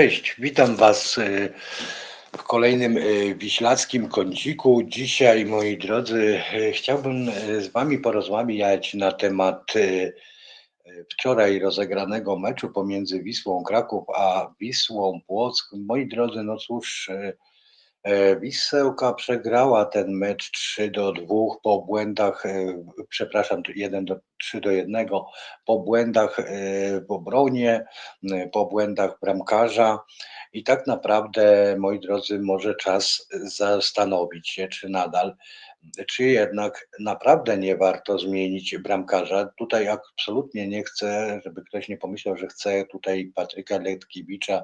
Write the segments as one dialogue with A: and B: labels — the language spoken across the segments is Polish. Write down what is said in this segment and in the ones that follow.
A: Cześć, witam Was y, w kolejnym y, wiślackim kąciku. Dzisiaj, moi drodzy, y, chciałbym z Wami porozmawiać na temat wczoraj rozegranego meczu pomiędzy Wisłą Kraków a Wisłą Płock. Moi drodzy, no cóż, E, Wisełka przegrała ten mecz 3 do 2 po błędach, e, przepraszam, 1 do 3 do 1 po błędach e, w obronie, po błędach bramkarza. I tak naprawdę, moi drodzy, może czas zastanowić się, czy nadal czy jednak naprawdę nie warto zmienić bramkarza. Tutaj absolutnie nie chcę, żeby ktoś nie pomyślał, że chcę tutaj Patryka Letkiewicza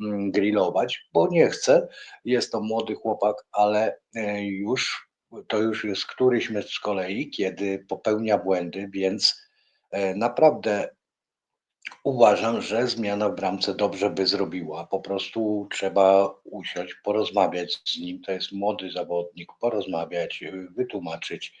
A: mm, grillować, bo nie chcę. Jest to młody chłopak, ale e, już to już jest któryś mecz z kolei, kiedy popełnia błędy, więc e, naprawdę Uważam, że zmiana w bramce dobrze by zrobiła. Po prostu trzeba usiąść, porozmawiać z nim. To jest młody zawodnik, porozmawiać, wytłumaczyć,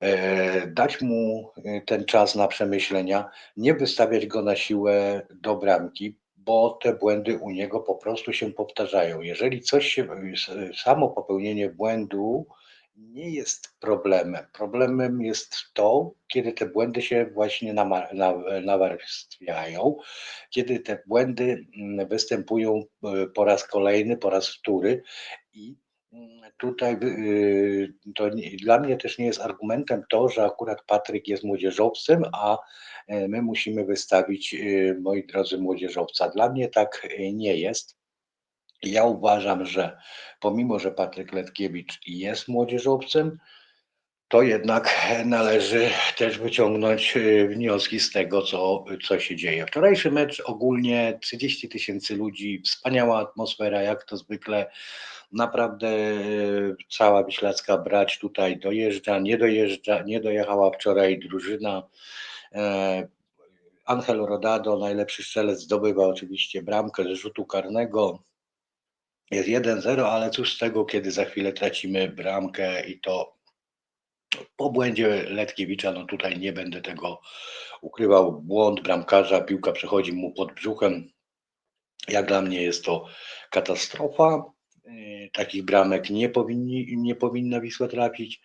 A: e, dać mu y, ten czas na przemyślenia, nie wystawiać go na siłę do bramki, bo te błędy u niego po prostu się powtarzają. Jeżeli coś się, samo popełnienie błędu nie jest problemem. Problemem jest to, kiedy te błędy się właśnie nawarstwiają, kiedy te błędy mm, występują e, po raz kolejny, po raz wtóry i mm, tutaj y, to dla mnie też nie jest argumentem to, że akurat Patryk jest młodzieżowcem, a e, my musimy wystawić, y, moi drodzy, młodzieżowca. Dla mnie tak nie jest. Ja uważam, że pomimo, że Patryk Letkiewicz jest młodzieżowcem, to jednak należy też wyciągnąć y, wnioski z tego, co, co się dzieje. Wczorajszy mecz ogólnie 30 tysięcy ludzi, wspaniała atmosfera, jak to zwykle. Naprawdę y, cała Wiślacka brać tutaj dojeżdża, nie dojeżdża, nie dojechała wczoraj drużyna. E, Angel Rodado, najlepszy strzelec, zdobywa oczywiście bramkę z rzutu karnego jest 1-0, ale cóż z tego, kiedy za chwilę tracimy bramkę i to po błędzie Letkiewicza, no tutaj nie będę tego ukrywał, błąd bramkarza, piłka przechodzi mu pod brzuchem. Jak dla mnie jest to katastrofa. Yy, takich bramek nie, powinni, nie powinna Wisła trafić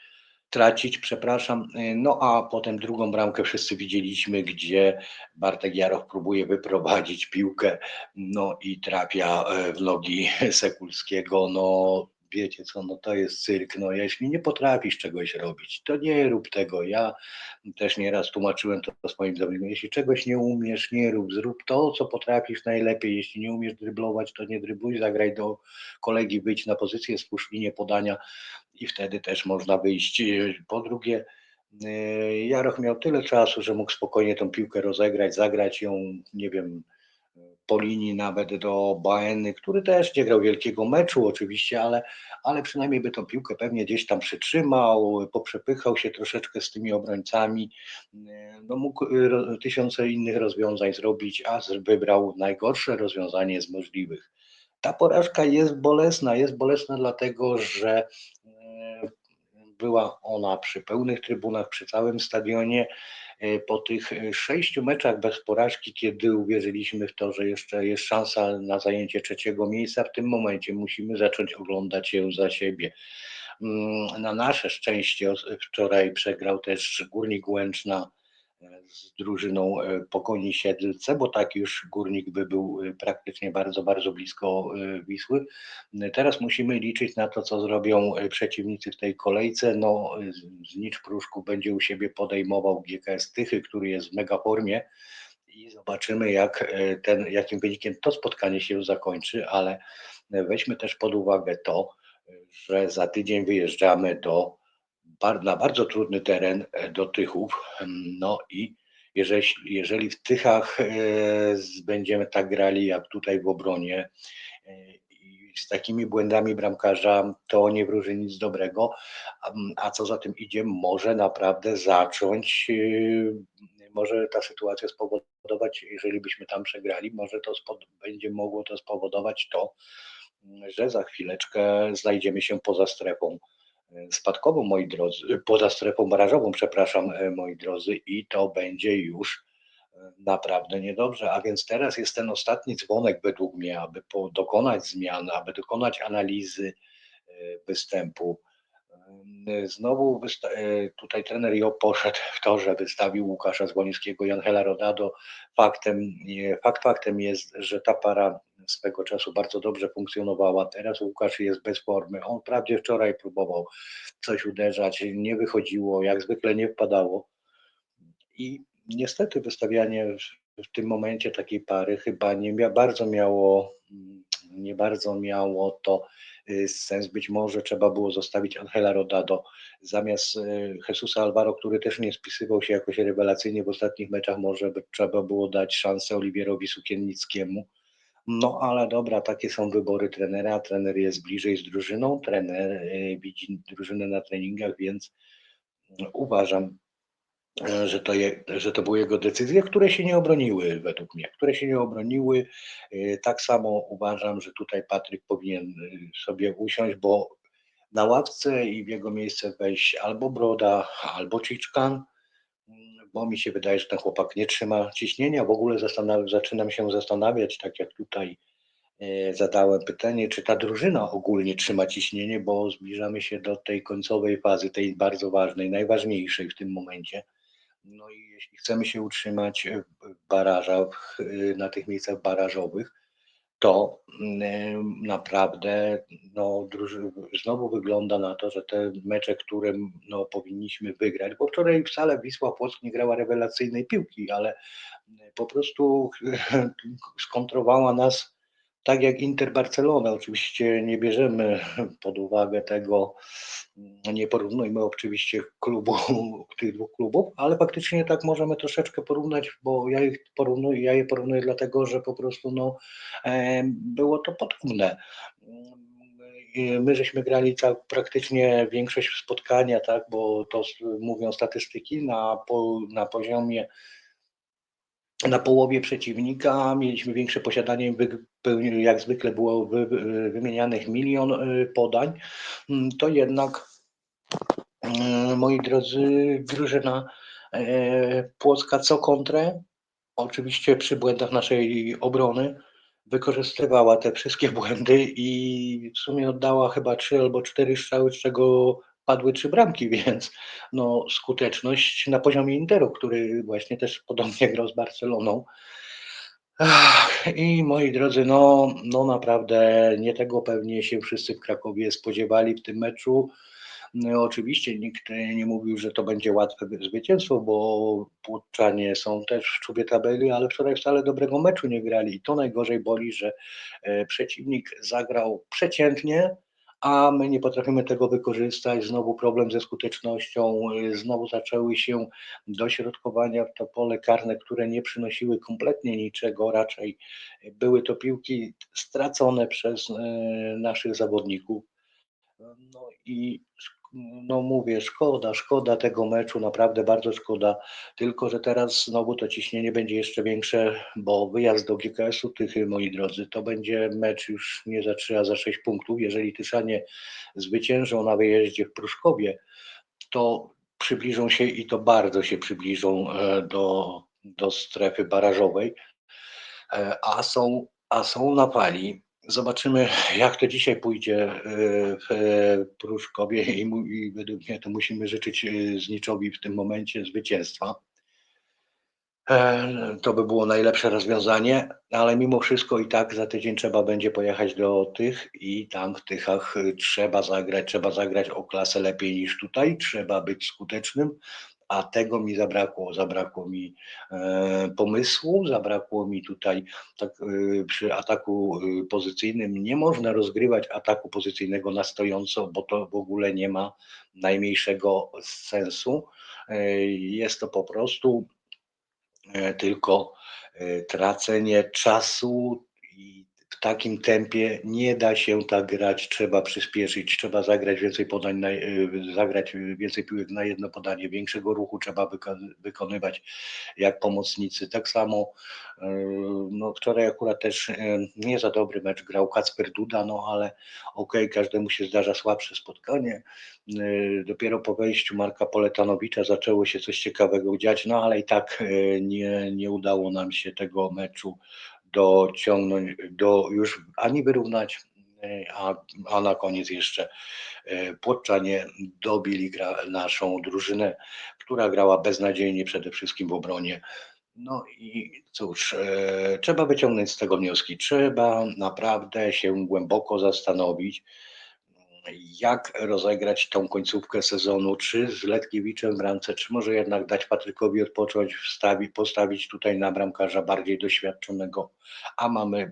A: tracić, przepraszam. E, no a potem drugą bramkę wszyscy widzieliśmy, gdzie Bartek Jaroch próbuje wyprowadzić piłkę, no i trafia e, w nogi Sekulskiego. No wiecie co, no to jest cyrk, no jeśli nie potrafisz czegoś robić, to nie rób tego. Ja też nieraz tłumaczyłem to swoim zawodnikom, jeśli czegoś nie umiesz, nie rób, zrób to, co potrafisz najlepiej, jeśli nie umiesz dryblować, to nie drybluj, zagraj do kolegi, wyjdź na pozycję, spójrz linię podania i wtedy też można wyjść. Po drugie, e, Jaroch miał tyle czasu, że mógł spokojnie tą piłkę rozegrać, zagrać ją, nie wiem, po linii nawet do Baeny, który też nie grał wielkiego meczu oczywiście, ale, ale przynajmniej by tą piłkę pewnie gdzieś tam przytrzymał, poprzepychał się troszeczkę z tymi obrońcami, no mógł tysiące innych rozwiązań zrobić, a wybrał najgorsze rozwiązanie z możliwych. Ta porażka jest bolesna, jest bolesna dlatego, że była ona przy pełnych trybunach, przy całym stadionie, E, po tych e, sześciu meczach bez porażki, kiedy uwierzyliśmy w to, że jeszcze jest szansa na zajęcie trzeciego miejsca, w tym momencie musimy zacząć oglądać się za siebie. Mm, na nasze szczęście wczoraj przegrał też Górnik Łęczna z drużyną e, Pogoni Siedlce, bo tak już Górnik by był e, praktycznie bardzo, bardzo blisko e, Wisły. Teraz musimy liczyć na to, co zrobią przeciwnicy w tej kolejce. No, Znicz Pruszku będzie u siebie podejmował GKS Tychy, który jest w mega formie i zobaczymy, jak ten, jakim wynikiem to spotkanie się zakończy, ale weźmy też pod uwagę to, że za tydzień wyjeżdżamy do na bardzo trudny teren e, do Tychów. No i jeżeli, jeżeli w Tychach e, będziemy tak grali jak tutaj w obronie e, i z takimi błędami bramkarza, to nie wróży nic dobrego. A co za tym idzie, może naprawdę zacząć, może ta sytuacja spowodować, jeżeli byśmy tam przegrali, może to będzie mogło to spowodować to, że za chwileczkę znajdziemy się poza strefą spadkową, moi drodzy, poza strefą barażową, przepraszam, e, moi drodzy, i to będzie już e, naprawdę niedobrze. A więc teraz jest ten ostatni dzwonek według mnie, aby dokonać zmian, aby dokonać analizy e, występu. Znowu e, tutaj trener Jo poszedł w to, że wystawił Łukasza Złoniewskiego i Angela Rodado. Faktem, fakt faktem jest, że ta para swego czasu bardzo dobrze funkcjonowała. Teraz Łukasz jest bez formy. On wprawdzie wczoraj próbował coś uderzać, nie wychodziło, jak zwykle nie wpadało. I niestety wystawianie w, tym momencie takiej pary chyba nie mia, bardzo miało, nie bardzo miało to sens. Być może trzeba było zostawić Angela Rodado zamiast y, Jesusa Alvaro, który też nie spisywał się jakoś rewelacyjnie w ostatnich meczach, może by trzeba było dać szansę Oliwierowi Sukiennickiemu. No ale dobra, takie są wybory trenera. Trener jest bliżej z drużyną, trener y, widzi drużynę na treningach, więc uważam, E, że to, je, że to były jego decyzje, które się nie obroniły według mnie, które się nie obroniły. E, tak samo uważam, że tutaj Patryk powinien e, sobie usiąść, bo na ławce i w jego miejsce wejść albo Broda, albo Ciczkan, mm, bo mi się wydaje, że ten chłopak nie trzyma ciśnienia. W ogóle zaczynam się zastanawiać, tak jak tutaj zadałem pytanie, czy ta drużyna ogólnie trzyma ciśnienie, bo zbliżamy się do tej końcowej fazy, tej bardzo ważnej, najważniejszej w tym momencie. No i jeśli chcemy się utrzymać w barażach, na tych miejscach barażowych, to mm, naprawdę no, znowu wygląda na to, że te mecze, które no, powinniśmy wygrać, bo wczoraj wcale Wisła Płock nie grała rewelacyjnej piłki, ale po prostu skontrowała nas tak jak Inter Barcelona, oczywiście nie bierzemy pod uwagę tego, nie porównujmy oczywiście klubu, tych dwóch klubów, ale faktycznie tak możemy troszeczkę porównać, bo ja ich porównuję, ja je porównuję dlatego, że po prostu no, było to podobne. My żeśmy grali tak praktycznie większość spotkania, tak, bo to mówią statystyki na, po, na poziomie na połowie przeciwnika, mieliśmy większe posiadanie, jak zwykle było wymienianych milion y, podań, mm, to jednak, y, moi drodzy, drużyna e, Płocka co kontrę, oczywiście przy błędach naszej obrony, wykorzystywała te wszystkie błędy i w sumie oddała chyba trzy albo cztery strzały, z czego padły trzy bramki, więc no, skuteczność na poziomie Interu, który właśnie też podobnie grał z Barceloną. I moi drodzy, no, no naprawdę nie tego pewnie się wszyscy w Krakowie spodziewali w tym meczu. No, oczywiście nikt nie mówił, że to będzie łatwe zwycięstwo, bo Płotczanie są też w czubie tabeli, ale wczoraj wcale dobrego meczu nie grali. I to najgorzej boli, że e, przeciwnik zagrał przeciętnie, a my nie potrafimy tego wykorzystać. Znowu problem ze skutecznością, znowu zaczęły się dośrodkowania w to pole karne, które nie przynosiły kompletnie niczego, raczej były to piłki stracone przez e, naszych zawodników. No i no mówię, szkoda, szkoda tego meczu, naprawdę bardzo szkoda. Tylko, że teraz znowu to ciśnienie będzie jeszcze większe, bo wyjazd do GKS-u, Tychy, moi drodzy, to będzie mecz już nie za 3, a za 6 punktów. Jeżeli Tyszanie zwyciężą na wyjeździe w Pruszkowie, to przybliżą się i to bardzo się przybliżą e, do, do strefy barażowej, e, a są, a są na pali Zobaczymy, jak to dzisiaj pójdzie e, w e, Pruszkowie i, i według mnie to musimy życzyć e, Zniczowi w tym momencie zwycięstwa. To by było najlepsze rozwiązanie, ale mimo wszystko i tak za tydzień trzeba będzie pojechać do tych i tam w Tychach trzeba zagrać, trzeba zagrać o klasę lepiej niż tutaj, trzeba być skutecznym, a tego mi zabrakło. Zabrakło mi e, pomysłu, zabrakło mi tutaj tak, e, przy ataku e, pozycyjnym. Nie można rozgrywać ataku pozycyjnego na stojąco, bo to w ogóle nie ma najmniejszego sensu. Jest to po prostu tylko tracenie czasu takim tempie nie da się tak grać, trzeba przyspieszyć, trzeba zagrać więcej podań, na, y, zagrać więcej piłek na jedno podanie, większego ruchu trzeba wykonywać jak pomocnicy. Tak samo y, no, wczoraj akurat też y, nie za dobry mecz grał Kacper Duda, no ale okej, okay, każdemu się zdarza słabsze spotkanie. Dopiero po wejściu Marka Poletanowicza zaczęło się coś ciekawego dziać, no ale i tak nie, nie udało nam się tego meczu dociągnąć, do już ani wyrównać, e, a, a na koniec jeszcze e, Płotczanie dobili gra, naszą drużynę, która grała beznadziejnie przede wszystkim w obronie. No i cóż, e, trzeba wyciągnąć z tego wnioski. Trzeba naprawdę się głęboko zastanowić, jak rozegrać tą końcówkę sezonu, czy z Letkiewiczem w bramce, czy może jednak dać Patrykowi odpocząć, wstawić, postawić tutaj na bramkarza bardziej doświadczonego, a mamy,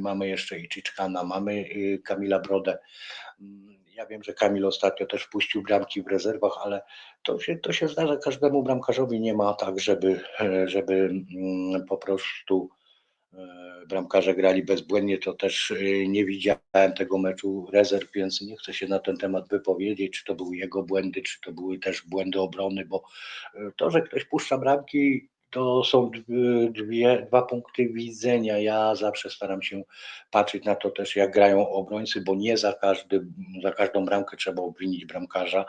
A: mamy jeszcze i Czyczkana, mamy y, Kamila Brodę. Ja wiem, że Kamil ostatnio też wpuścił bramki w rezerwach, ale to się, to się zdarza każdemu bramkarzowi. Nie ma tak, żeby, żeby mm, po prostu bramkarze grali bezbłędnie, to też e, nie widziałem tego meczu rezerw, więc nie chcę się na ten temat wypowiedzieć, czy to były jego błędy, czy to były też błędy obrony, bo e, to, że ktoś puszcza bramki, to są dwie, dwa punkty widzenia. Ja zawsze staram się patrzeć na to też, jak grają obrońcy, bo nie za, każdy, za każdą bramkę trzeba obwinić bramkarza,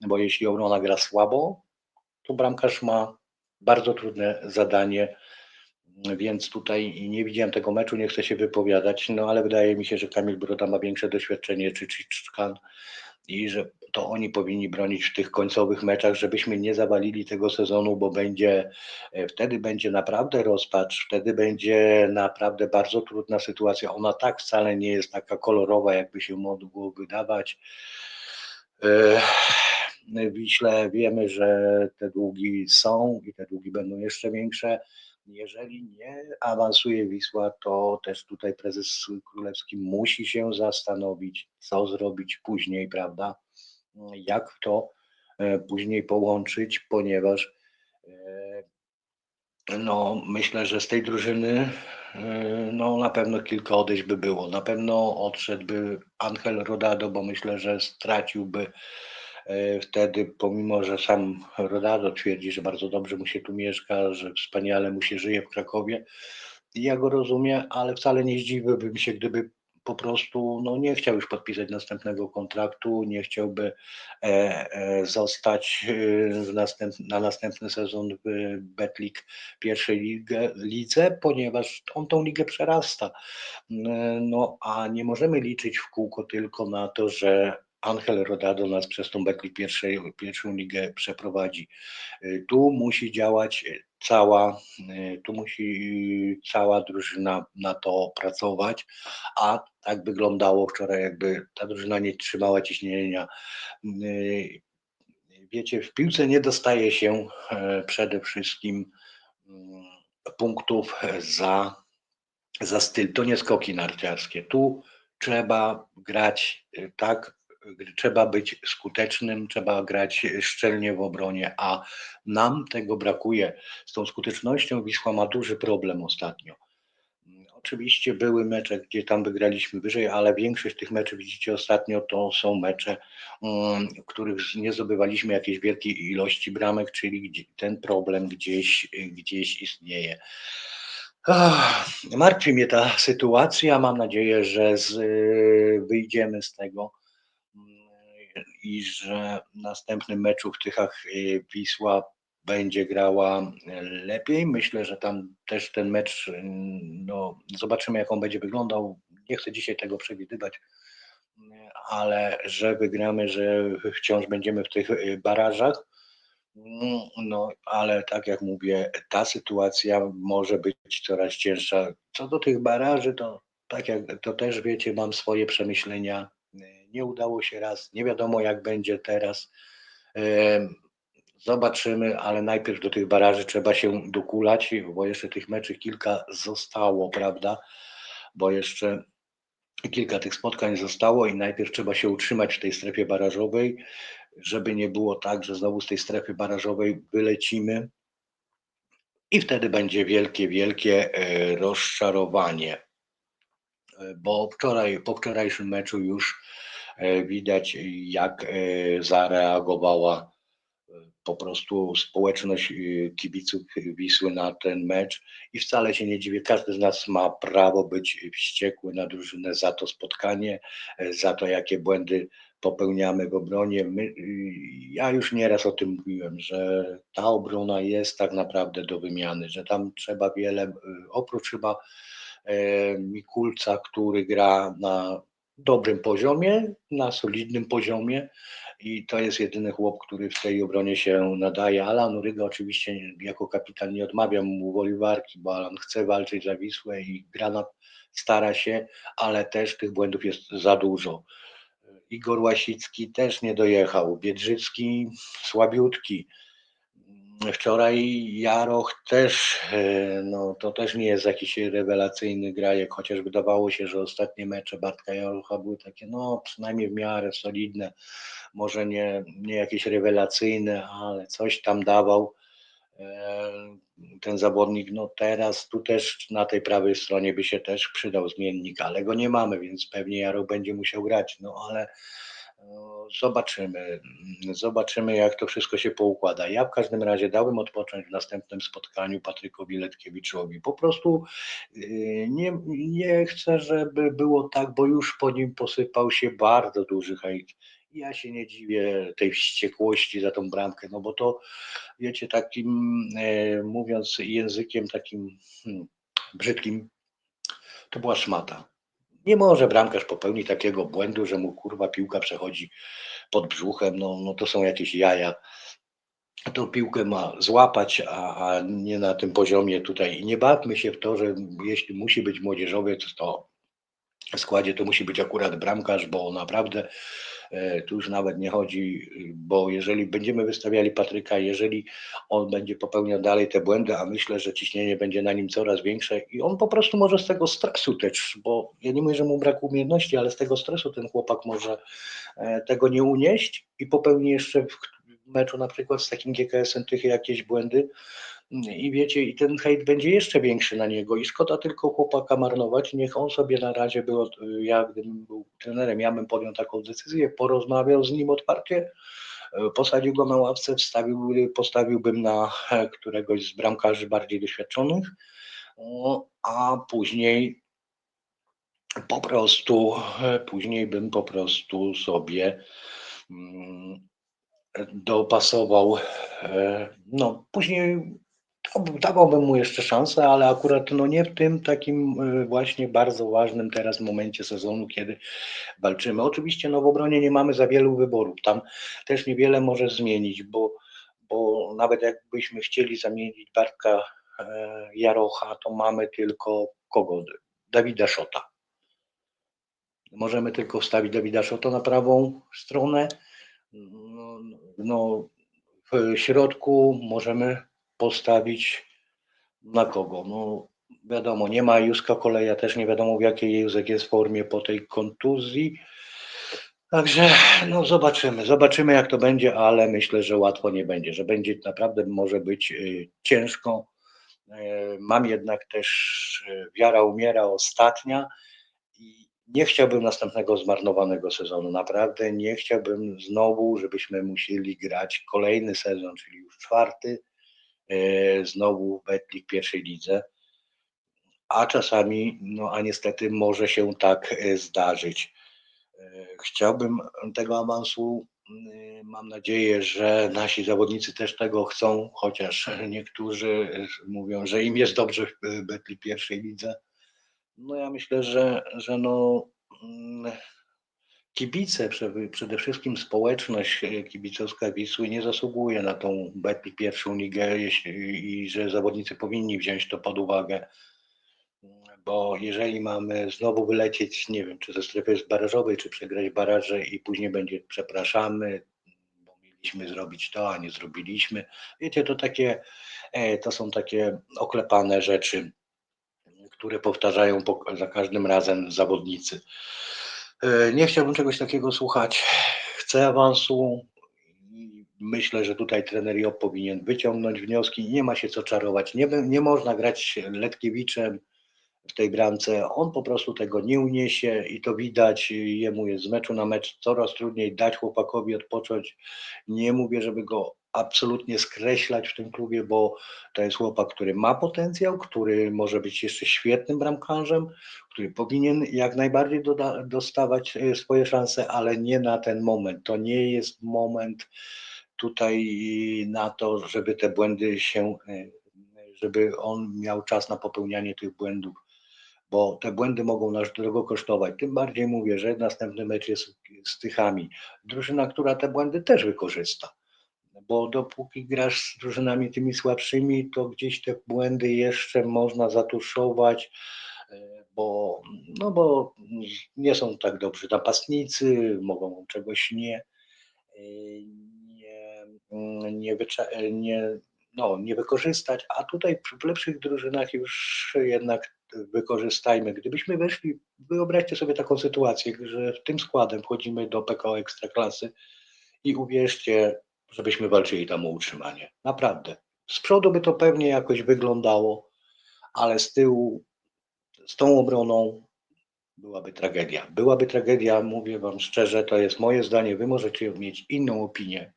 A: bo jeśli obrona gra słabo, to bramkarz ma bardzo trudne zadanie więc tutaj nie widziałem tego meczu, nie chcę się wypowiadać, no ale wydaje mi się, że Kamil Broda ma większe doświadczenie, czy Czyczkan i że to oni powinni bronić w tych końcowych meczach, żebyśmy nie zawalili tego sezonu, bo będzie e, wtedy będzie naprawdę rozpacz, wtedy będzie naprawdę bardzo trudna sytuacja. Ona tak wcale nie jest taka kolorowa, jakby się mogło wydawać. E, w Wiśle wiemy, że te długi są i te długi będą jeszcze większe. Jeżeli nie awansuje Wisła, to też tutaj prezes Królewski musi się zastanowić, co zrobić później, prawda? Jak to e, później połączyć, ponieważ e, no, myślę, że z tej drużyny e, no, na pewno kilka odejść by było. Na pewno odszedłby Angel Rodado, bo myślę, że straciłby wtedy, pomimo że sam Rodado twierdzi, że bardzo dobrze mu się tu mieszka, że wspaniale mu się żyje w Krakowie, ja go rozumiem, ale wcale nie zdziwiłbym się, gdyby po prostu no, nie chciał już podpisać następnego kontraktu, nie chciałby e, e, zostać e, następ, na następny sezon w Betlik pierwszej ligę, lidze, ponieważ on tą ligę przerasta. E, no a nie możemy liczyć w kółko tylko na to, że Angel Rodado nas przez tą Betli pierwszej, pierwszą ligę przeprowadzi. Y, tu musi działać cała, y, tu musi cała drużyna na to pracować, a tak wyglądało wczoraj, jakby ta drużyna nie trzymała ciśnienia. Wiecie, w piłce nie dostaje się przede wszystkim mm, punktów za, za styl. To nie skoki narciarskie. Tu trzeba grać tak, trzeba być skutecznym, trzeba grać szczelnie w obronie, a nam tego brakuje. Z tą skutecznością Wisła ma duży problem ostatnio. Oczywiście były mecze, gdzie tam wygraliśmy wyżej, ale większość tych meczów, widzicie ostatnio, to są mecze, mm, których nie zdobywaliśmy jakiejś wielkiej ilości bramek, czyli ten problem gdzieś, gdzieś istnieje. Martwi mnie ta sytuacja. Mam nadzieję, że z, wyjdziemy z tego i że w następnym meczu w Tychach y, Wisła będzie grała lepiej. Myślę, że tam też ten mecz, no, zobaczymy jak on będzie wyglądał. Nie chcę dzisiaj tego przewidywać, ale że wygramy, że wciąż będziemy w tych y, barażach. No, ale tak jak mówię, ta sytuacja może być coraz cięższa. Co do tych baraży, to tak jak to też wiecie, mam swoje przemyślenia nie udało się raz, nie wiadomo jak będzie teraz. Zobaczymy, ale najpierw do tych baraży trzeba się dokulać, bo jeszcze tych meczy kilka zostało, prawda? Bo jeszcze kilka tych spotkań zostało i najpierw trzeba się utrzymać w tej strefie barażowej, żeby nie było tak, że znowu z tej strefy barażowej wylecimy i wtedy będzie wielkie, wielkie e, rozczarowanie. bo wczoraj, po wczorajszym meczu już widać, jak zareagowała po prostu społeczność kibiców Wisły na ten mecz i wcale się nie dziwię, każdy z nas ma prawo być wściekły na drużynę za to spotkanie, za to jakie błędy popełniamy w obronie. My, ja już nieraz o tym mówiłem, że ta obrona jest tak naprawdę do wymiany, że tam trzeba wiele, oprócz chyba e, Mikulca, który gra na dobrym poziomie, na solidnym poziomie i to jest jedyny chłop, który w tej obronie się nadaje. Alan Ryga oczywiście jako kapitan nie odmawiam mu woli bo Alan chce walczyć za Wisłę i gra stara się, ale też tych błędów jest za dużo. Igor Łasicki też nie dojechał, Biedrzycki słabiutki. Wczoraj Jaroch też, e, no to też nie jest jakiś rewelacyjny grajek, chociaż wydawało się, że ostatnie mecze Bartka Jarocha były takie, no przynajmniej w miarę solidne, może nie, nie jakieś rewelacyjne, ale coś tam dawał e, ten zawodnik, no teraz tu też na tej prawej stronie by się też przydał zmiennik, ale go nie mamy, więc pewnie Jarok będzie musiał grać, no ale zobaczymy, zobaczymy jak to wszystko się poukłada. Ja w każdym razie dałem odpocząć w następnym spotkaniu Patrykowi Letkiewiczowi. Po prostu y, nie, nie chcę, żeby było tak, bo już po nim posypał się bardzo duży hejt. Ja się nie dziwię tej wściekłości za tą bramkę, no bo to, wiecie, takim, e, mówiąc językiem takim hmm, brzydkim, to była szmata nie może bramkarz popełnić takiego błędu, że mu kurwa piłka przechodzi pod brzuchem, no, no to są jakieś jaja. Tą piłkę ma złapać, a, a nie na tym poziomie tutaj. I nie bawmy się w to, że jeśli musi być młodzieżowiec, to w składzie to musi być akurat bramkarz, bo naprawdę tu już nawet nie chodzi, bo jeżeli będziemy wystawiali Patryka, jeżeli on będzie popełniał dalej te błędy, a myślę, że ciśnienie będzie na nim coraz większe i on po prostu może z tego stresu też, bo ja nie mówię, że mu brak umiejętności, ale z tego stresu ten chłopak może e, tego nie unieść i popełni jeszcze w meczu na przykład z takim GKS-em tych jakieś błędy, i wiecie, i ten hejt będzie jeszcze większy na niego. I szkoda tylko chłopaka marnować, niech on sobie na razie był, ja gdybym był trenerem, ja bym podjął taką decyzję, porozmawiał z nim otwarcie, posadził go na ławce, wstawił, postawiłbym na któregoś z bramkarzy bardziej doświadczonych, a później po prostu, później bym po prostu sobie mm, dopasował, no później Dawałbym mu jeszcze szansę, ale akurat no nie w tym takim y, właśnie bardzo ważnym teraz momencie sezonu, kiedy walczymy. Oczywiście no w obronie nie mamy za wielu wyborów. Tam też niewiele może zmienić, bo, bo nawet jakbyśmy chcieli zamienić Bartka e, Jarocha, to mamy tylko kogo? Dawida Szota. Możemy tylko wstawić Dawida Szota na prawą stronę. No, no, w środku możemy postawić na kogo? No wiadomo, nie ma Józka Koleja, też nie wiadomo w jakiej Józek jest formie po tej kontuzji. Także no zobaczymy, zobaczymy jak to będzie, ale myślę, że łatwo nie będzie, że będzie naprawdę może być y, ciężko. Y, mam jednak też y, wiara umiera ostatnia i nie chciałbym następnego zmarnowanego sezonu. Naprawdę nie chciałbym znowu, żebyśmy musieli grać kolejny sezon, czyli już czwarty E, znowu w Betlik pierwszej lidze. A czasami, no a niestety może się tak e, zdarzyć. E, chciałbym tego awansu. Mam nadzieję, że nasi zawodnicy też tego chcą, chociaż niektórzy mówią, że im jest dobrze w Betli pierwszej lidze. No ja myślę, że, że no, mm, kibice, przede wszystkim społeczność e, kibicowska Wisły nie zasługuje na tą pierwszą ligę i że zawodnicy powinni wziąć to pod uwagę. Bo jeżeli mamy znowu wylecieć, nie wiem, czy ze strefy barażowej, czy przegrać baraże i później będzie przepraszamy, bo mieliśmy zrobić to, a nie zrobiliśmy. Wiecie, to takie, e, to są takie oklepane rzeczy, które powtarzają za każdym razem zawodnicy. E, nie chciałbym czegoś takiego słuchać. Chcę awansu. Myślę, że tutaj trener Job powinien wyciągnąć wnioski. Nie ma się co czarować. Nie, nie można grać Letkiewiczem w tej bramce. On po prostu tego nie uniesie i to widać. Jemu jest z meczu na mecz coraz trudniej dać chłopakowi odpocząć. Nie mówię, żeby go absolutnie skreślać w tym klubie, bo to jest chłopak, który ma potencjał, który może być jeszcze świetnym bramkarzem, który powinien jak najbardziej doda- dostawać e, swoje szanse, ale nie na ten moment. To nie jest moment tutaj na to, żeby te błędy się, e, żeby on miał czas na popełnianie tych błędów, bo te błędy mogą nas drogo kosztować. Tym bardziej mówię, że następny mecz jest z Tychami. Drużyna, która te błędy też wykorzysta bo dopóki grasz z drużynami tymi słabszymi, to gdzieś te błędy jeszcze można zatuszować, e, bo, no bo nie są tak dobrzy napastnicy, mogą czegoś nie, e, nie, nie, nie, no, nie wykorzystać, a tutaj w lepszych drużynach już jednak wykorzystajmy. Gdybyśmy weszli, wyobraźcie sobie taką sytuację, że w tym składem wchodzimy do PKO Ekstraklasy i uwierzcie, żebyśmy walczyli tam o utrzymanie. Naprawdę. Z przodu by to pewnie jakoś wyglądało, ale z tyłu, z tą obroną byłaby tragedia. Byłaby tragedia, mówię Wam szczerze, to jest moje zdanie. Wy możecie mieć inną opinię,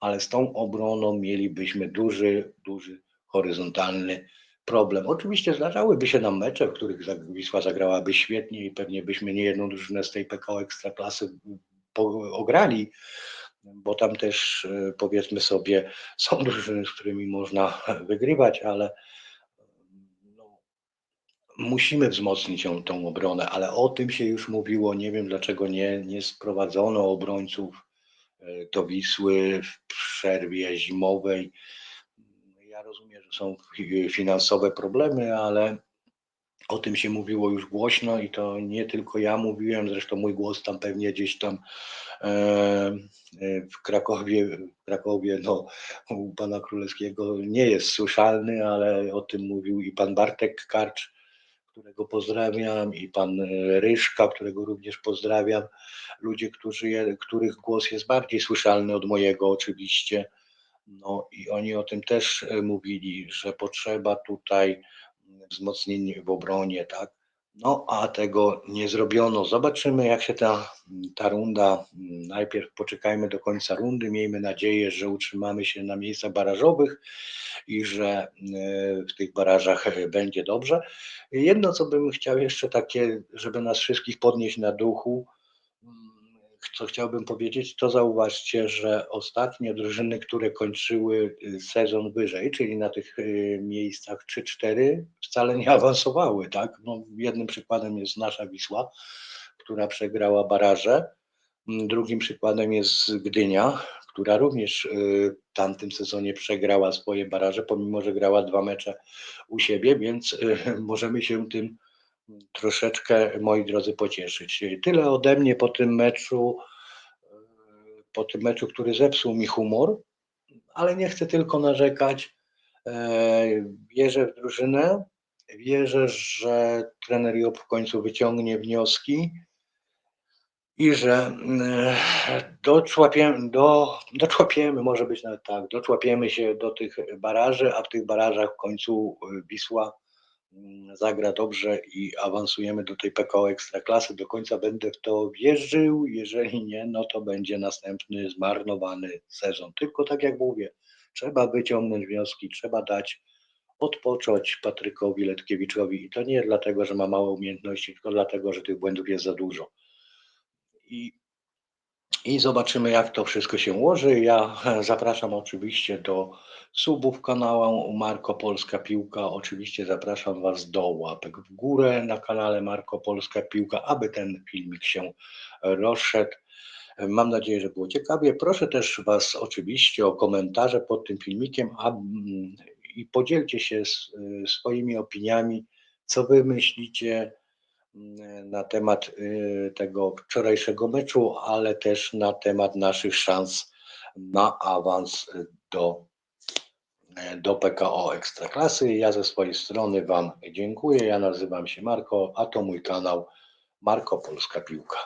A: ale z tą obroną mielibyśmy duży, duży, horyzontalny problem. Oczywiście zdarzałyby się nam mecze, w których Wisła zagrałaby świetnie i pewnie byśmy nie jedną drużynę z tej PKO Ekstraklasy ograli, bo tam też e, powiedzmy sobie są drużyny, z którymi można wygrywać, ale no, musimy wzmocnić ją, tą obronę, ale o tym się już mówiło, nie wiem dlaczego nie, nie sprowadzono obrońców e, do Wisły w przerwie zimowej. Ja rozumiem, że są finansowe problemy, ale o tym się mówiło już głośno i to nie tylko ja mówiłem, zresztą mój głos tam pewnie gdzieś tam e, e, w Krakowie, w Krakowie no, u pana Królewskiego nie jest słyszalny, ale o tym mówił i pan Bartek Karcz, którego pozdrawiam, i pan Ryszka, którego również pozdrawiam. Ludzie, którzy, których głos jest bardziej słyszalny od mojego oczywiście. No i oni o tym też mówili, że potrzeba tutaj wzmocnienie w obronie, tak? No a tego nie zrobiono. Zobaczymy, jak się ta, ta runda. Najpierw poczekajmy do końca rundy. Miejmy nadzieję, że utrzymamy się na miejscach barażowych i że e, w tych barażach będzie dobrze. Jedno, co bym chciał jeszcze takie, żeby nas wszystkich podnieść na duchu, co chciałbym powiedzieć, to zauważcie, że ostatnie drużyny, które kończyły y, sezon wyżej, czyli na tych y, miejscach 3-4, wcale nie awansowały. Tak? No, jednym przykładem jest nasza Wisła, która przegrała baraże. Mm, drugim przykładem jest Gdynia, która również y, w tamtym sezonie przegrała swoje baraże, pomimo że grała dwa mecze u siebie, więc możemy się tym troszeczkę, moi drodzy, pocieszyć. Tyle ode mnie po tym meczu, po tym meczu, który zepsuł mi humor, ale nie chcę tylko narzekać. E, wierzę w drużynę, wierzę, że trener Job w końcu wyciągnie wnioski i że e, doczłapiemy, do, doczłapiemy, może być nawet tak, doczłapiemy się do tych baraży, a w tych barażach w końcu Wisła zagra dobrze i awansujemy do tej PKO Ekstraklasy, do końca będę w to wierzył, jeżeli nie, no to będzie następny zmarnowany sezon. Tylko tak jak mówię, trzeba wyciągnąć wnioski, trzeba dać odpocząć Patrykowi Letkiewiczowi i to nie dlatego, że ma małe umiejętności, tylko dlatego, że tych błędów jest za dużo. I i zobaczymy, jak to wszystko się ułoży. Ja zapraszam oczywiście do subów kanału Marko Polska Piłka. Oczywiście zapraszam Was do łapek w górę na kanale Marko Polska Piłka, aby ten filmik się rozszedł. Mam nadzieję, że było ciekawie. Proszę też Was oczywiście o komentarze pod tym filmikiem a, i podzielcie się swoimi opiniami, co Wy myślicie na temat y, tego wczorajszego meczu, ale też na temat naszych szans na awans do, do PKO Ekstraklasy. Ja ze swojej strony Wam dziękuję. Ja nazywam się Marko, a to mój kanał Marko Polska Piłka.